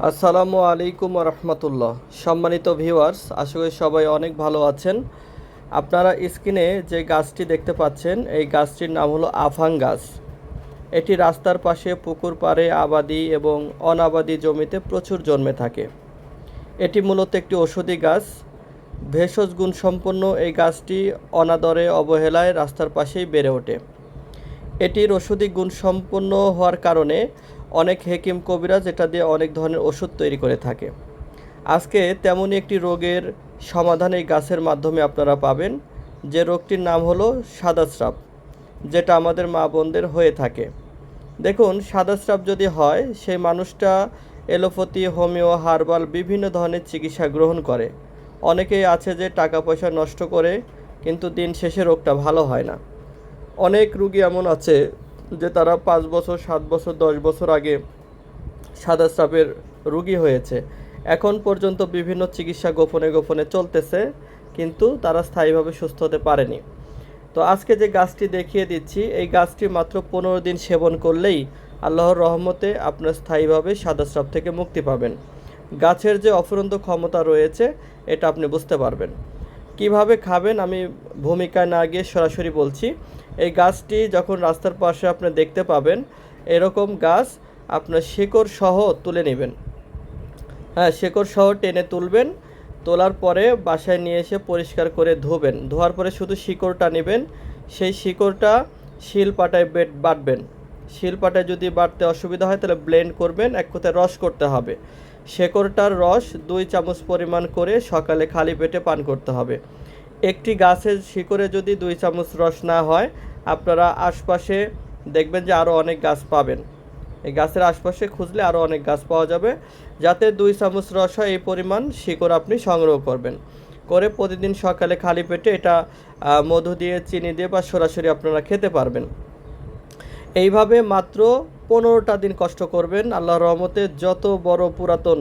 আসসালামু আলাইকুম রহমতুল্লাহ। সম্মানিত ভিউয়ার্স, আশা করি সবাই অনেক ভালো আছেন। আপনারা স্ক্রিনে যে গাছটি দেখতে পাচ্ছেন, এই গাছটির নাম হলো আফাং গাছ। এটি রাস্তার পাশে পুকুর পাড়ে আবাদি এবং অনাবাদি জমিতে প্রচুর জন্মে থাকে। এটি মূলত একটি ওষুধি গাছ। ভেষজ গুণসম্পন্ন এই গাছটি অনাদরে অবহেলায় রাস্তার পাশেই বেড়ে ওঠে। এটির ওষুধি গুণসম্পন্ন হওয়ার কারণে অনেক হেকিম কবিরাজ এটা দিয়ে অনেক ধরনের ওষুধ তৈরি করে থাকে। আজকে তেমনই একটি রোগের সমাধান এই গাছের মাধ্যমে আপনারা পাবেন। যে রোগটির নাম হলো সাদাস্রাব, যেটা আমাদের মা বোনদের হয়ে থাকে। দেখুন, সাদাস্রাব যদি হয়, সেই মানুষটা এলোপ্যাথি, হোমিও, হার্বাল বিভিন্ন ধরনের চিকিৎসা গ্রহণ করে। অনেকেই আছে যে টাকা পয়সা নষ্ট করে, কিন্তু দিন শেষে রোগটা ভালো হয় না। অনেক রুগী এমন আছে যে তারা পাঁচ বছর, সাত বছর, দশ বছর আগে সাদা স্রাপের রুগী হয়েছে। এখন পর্যন্ত বিভিন্ন চিকিৎসা গোপনে গোপনে চলতেছে, কিন্তু তারা স্থায়ীভাবে সুস্থ হতে পারেনি। তো আজকে যে গাছটি দেখিয়ে দিচ্ছি, এই গাছটি মাত্র পনেরো দিন সেবন করলেই আল্লাহর রহমতে আপনার স্থায়ীভাবে সাদা স্রাব থেকে মুক্তি পাবেন। গাছের যে অফুরন্ত ক্ষমতা রয়েছে, এটা আপনি বুঝতে পারবেন। কীভাবে খাবেন, আমি ভূমিকায় না গিয়ে সরাসরি বলছি। এই গাছটি যখন রাস্তার পাশে আপনি দেখতে পাবেন, এরকম গাছ আপনার শিকড় সহ তুলে নেবেন। হ্যাঁ শিকড় সহ টেনে তুলবেন, তোলার পরে বাসায় নিয়ে এসে পরিষ্কার করে ধোবেন। ধোয়ার পরে শুধু শিকড়টা নেবেন, সেই শিকড়টা শিল পাটায় বেট, বাটবেন। শিল পাটায় যদি বাটতে অসুবিধা হয়, তাহলে ব্লেন্ড করবেন, এক কথায় রস করতে হবে। শেকড়টার রস দুই চামচ পরিমাণ করে সকালে খালি পেটে পান করতে হবে। একটি গাছের শিকড়ে যদি দুই চামচ রস না হয়, আপনারা আশপাশে দেখবেন যে আরও অনেক গাছ পাবেন। এই গাছের আশপাশে খুঁজলে আরও অনেক গাছ পাওয়া যাবে, যাতে দুই চামচ রস হয় এই পরিমাণ শিকড় আপনি সংগ্রহ করবেন। করে প্রতিদিন সকালে খালি পেটে এটা মধু দিয়ে, চিনি দিয়ে বা সরাসরি আপনারা খেতে পারবেন। এইভাবে মাত্র পনেরোটা দিন কষ্ট করবেন। আল্লাহর রহমতে যত বড় পুরাতন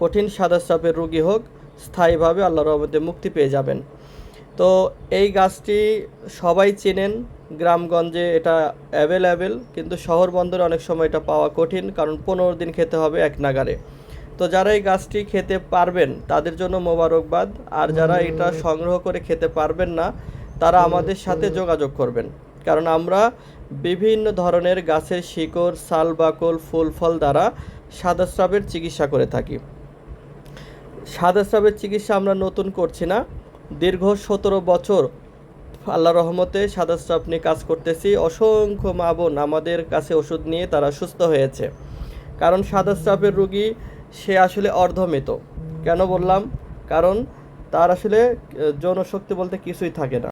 কঠিন সাদা সাপের রুগী হোক, স্থায়ীভাবে আল্লাহর রহমতে মুক্তি পেয়ে যাবেন। তো এই গাছটি সবাই চেনেন, গ্রামগঞ্জে এটা অ্যাভেলেবেল কিন্তু শহর বন্দরে অনেক সময় এটা পাওয়া কঠিন, কারণ পনেরো দিন খেতে হবে এক নাগারে। তো যারা এই গাছটি খেতে পারবেন, তাদের জন্য মোবারকবাদ, আর যারা এটা সংগ্রহ করে খেতে পারবেন না, তারা আমাদের সাথে যোগাযোগ করবেন। কারণ আমরা বিভিন্ন ধরনের গাছের শিকড় সাল বাকল ফুল ফল দ্বারা সাদা স্রাবের চিকিৎসা করে থাকি। সাদা স্রাবের চিকিৎসা আমরা নতুন করছি না। দীর্ঘ সতেরো বছর আল্লাহ রহমতে সাদা স্টাফ নিয়ে কাজ করতেছি। অসংখ্য মা বোন আমাদের কাছে ওষুধ নিয়ে তারা সুস্থ হয়েছে। কারণ সাদা স্টাফের রুগী, সে আসলে অর্ধমৃত। কেন বললাম? কারণ তার আসলে যৌনশক্তি বলতে কিছুই থাকে না।